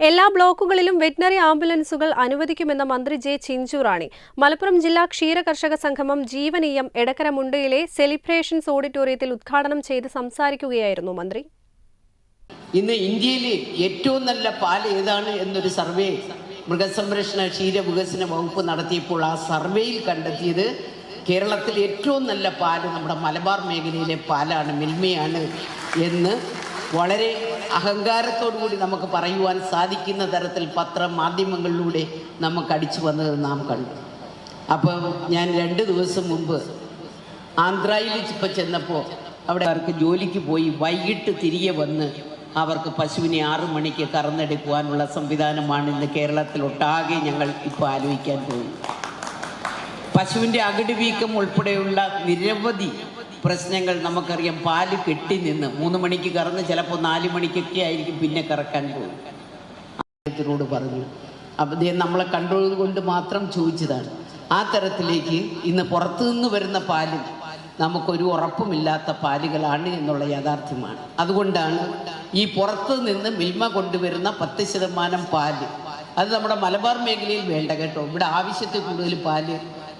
എല്ലാ ബ്ലോക്കുകളിലും വെറ്റിനറി ആംബുലൻസുകൾ അനുവദിക്കുമെന്ന മന്ത്രി ജെ ചിഞ്ചുറാണി. മലപ്പുറം ജില്ലാ ക്ഷീര കർഷക സംഗമം ജീവനീയം എടക്കര മുണ്ടയിലെ സെലിബ്രേഷൻസ് ഓഡിറ്റോറിയത്തിൽ ഉദ്ഘാടനം ചെയ്ത് സംസാരിക്കുകയായിരുന്നു മന്ത്രി. ഇന്ന് ഇന്ത്യയിലെ ഏറ്റവും നല്ല പാൽ ഏതാണ് എന്നൊരു സർവേ മൃഗസംരക്ഷണ ക്ഷീര വികസന വകുപ്പ് നടത്തിയപ്പോൾ ആ സർവേയിൽ കണ്ടെത്തിയത് കേരളത്തിലെ ഏറ്റവും നല്ല പാൽ നമ്മുടെ മലബാർ മേഖലയിലെ പാലാണ് മിൽമയാണ് എന്ന് വളരെ അഹങ്കാരത്തോടുകൂടി നമുക്ക് പറയുവാൻ സാധിക്കുന്ന തരത്തിൽ പത്ര മാധ്യമങ്ങളിലൂടെ നമുക്ക് അടിച്ചു വന്നത് നാം കണ്ടു. അപ്പം ഞാൻ രണ്ട് ദിവസം മുമ്പ് ആന്ധ്രയിൽ ഇപ്പോൾ ചെന്നപ്പോൾ അവിടെ അവർക്ക് ജോലിക്ക് പോയി വൈകിട്ട് തിരികെ വന്ന് അവർക്ക് പശുവിനെ ആറു മണിക്ക് കറന്നെടുക്കുവാനുള്ള സംവിധാനമാണ് ഇന്ന് കേരളത്തിൽ ഒട്ടാകെ ഞങ്ങൾ ഇപ്പോൾ ആലോചിക്കാൻ പോകുന്നത്. പശുവിന്റെ അകിട് വീക്കം ഉൾപ്പെടെയുള്ള നിരവധി പ്രശ്നങ്ങൾ നമുക്കറിയാം. പാൽ കെട്ടി നിന്ന് മൂന്ന് മണിക്ക് കറന്ന് ചിലപ്പോൾ നാല് മണിക്കൊക്കെ ആയിരിക്കും പിന്നെ കറക്കാൻ പോകും. പറഞ്ഞു അപ്പം അദ്ദേഹം നമ്മളെ കണ്ടത് കൊണ്ട് മാത്രം ചോദിച്ചതാണ്. ആ തരത്തിലേക്ക് ഇന്ന് പുറത്തു നിന്ന് വരുന്ന പാൽ നമുക്കൊരു ഉറപ്പുമില്ലാത്ത പാലുകളാണ് എന്നുള്ള യാഥാർത്ഥ്യമാണ്. അതുകൊണ്ടാണ് ഈ പുറത്തു നിന്ന് മിൽമ കൊണ്ടുവരുന്ന പത്ത് ശതമാനം പാൽ. അത് നമ്മുടെ മലബാർ മേഖലയിൽ വേണ്ട കേട്ടോ. ഇവിടെ ആവശ്യത്തിൽ കൂടുതൽ പാൽ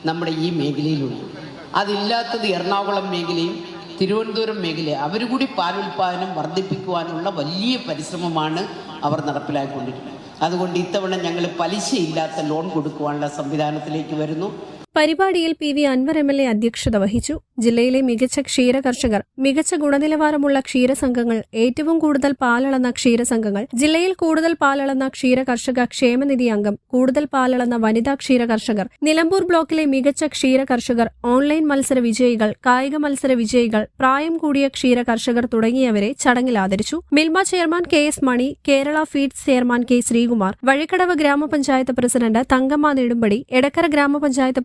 നമ്മുടെ ഈ മേഖലയിലുണ്ട്. അതില്ലാത്തത് എറണാകുളം മേഖലയും തിരുവനന്തപുരം മേഖല അവർ കൂടി പാലുൽപാദനം വർദ്ധിപ്പിക്കുവാനുള്ള വലിയ പരിശ്രമമാണ് അവർ നടപ്പിലാക്കിക്കൊണ്ടിരിക്കുന്നത്. അതുകൊണ്ട് ഇത്തവണ ഞങ്ങൾ പലിശയില്ലാത്ത ലോൺ കൊടുക്കുവാനുള്ള സംവിധാനത്തിലേക്ക് വരുന്നു. പരിപാടിയിൽ P V Anvar M L A അധ്യക്ഷത വഹിച്ചു. ജില്ലയിലെ മികച്ച ക്ഷീര കർഷകർ മികച്ച ഗുണനിലവാരമുള്ള ക്ഷീരസംഘങ്ങൾ ഏറ്റവും കൂടുതൽ പാലളന്ന ക്ഷീരസംഘങ്ങൾ ജില്ലയിൽ കൂടുതൽ പാലളന്ന ക്ഷീര കർഷക ക്ഷേമനിധി അംഗം കൂടുതൽ പാലളന്ന വനിതാ ക്ഷീര കർഷകർ നിലമ്പൂർ ബ്ലോക്കിലെ മികച്ച ക്ഷീര കർഷകർ ഓൺലൈൻ മത്സര വിജയികൾ കായിക മത്സര വിജയികൾ പ്രായം കൂടിയ ക്ഷീര കർഷകർ തുടങ്ങിയവരെ ചടങ്ങിൽ ആദരിച്ചു. Milma chairman K S Mani Kerala feeds chairman K Sreekumar Vazhikkadavu ഗ്രാമപഞ്ചായത്ത് പ്രസിഡന്റ് തങ്കമ്മ നെടുമ്പടി എടക്കര ഗ്രാമപഞ്ചായത്ത്